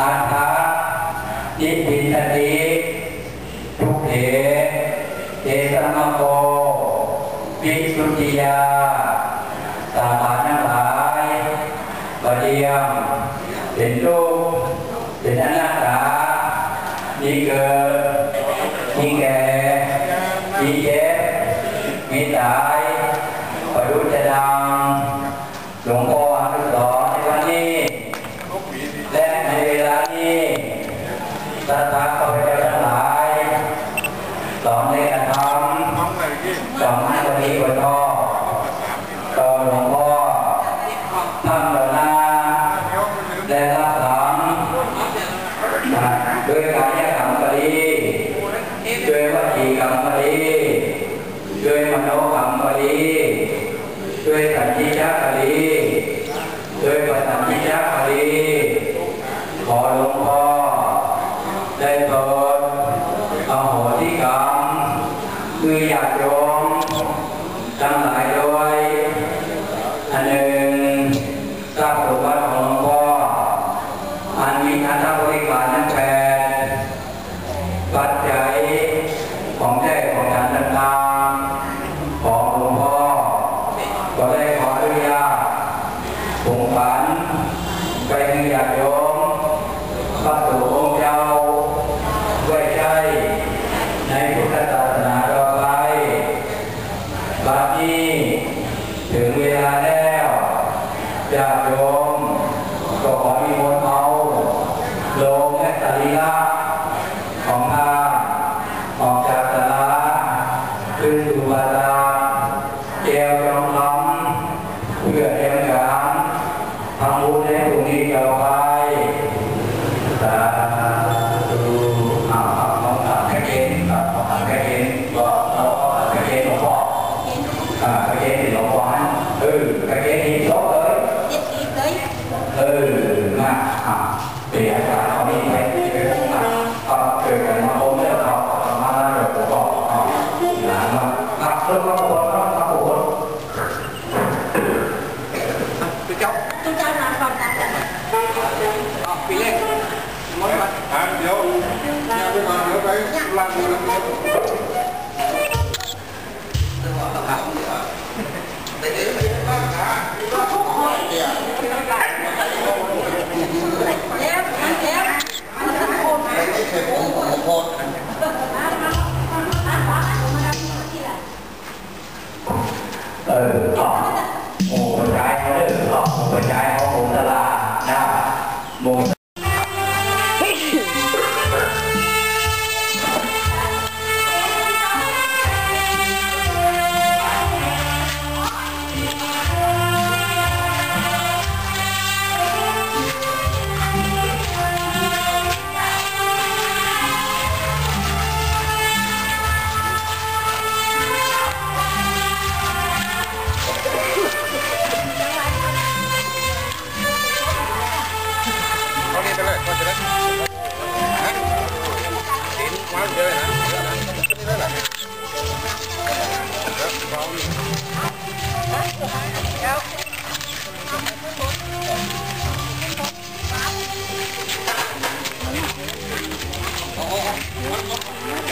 อาทะยิปินติทุกเถเจตมโกปิสุติยาตามานังหลายบดียมเป็นลูกเป็นอนัตตามีเกิดมีแก่มีเจ็บมีตาย Let go.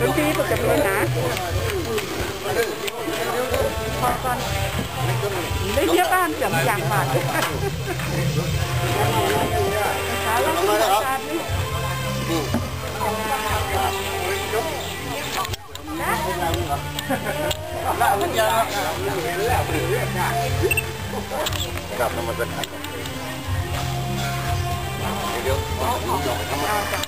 ดนตรีฝึกจำนวนนะได้เยอะบ้านจำอย่างบาทาแล้วครับกลับมาเป็นไงเดี๋ยว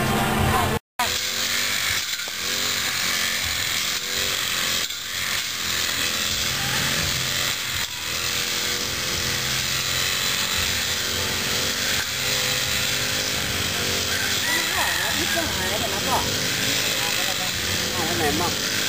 Enak.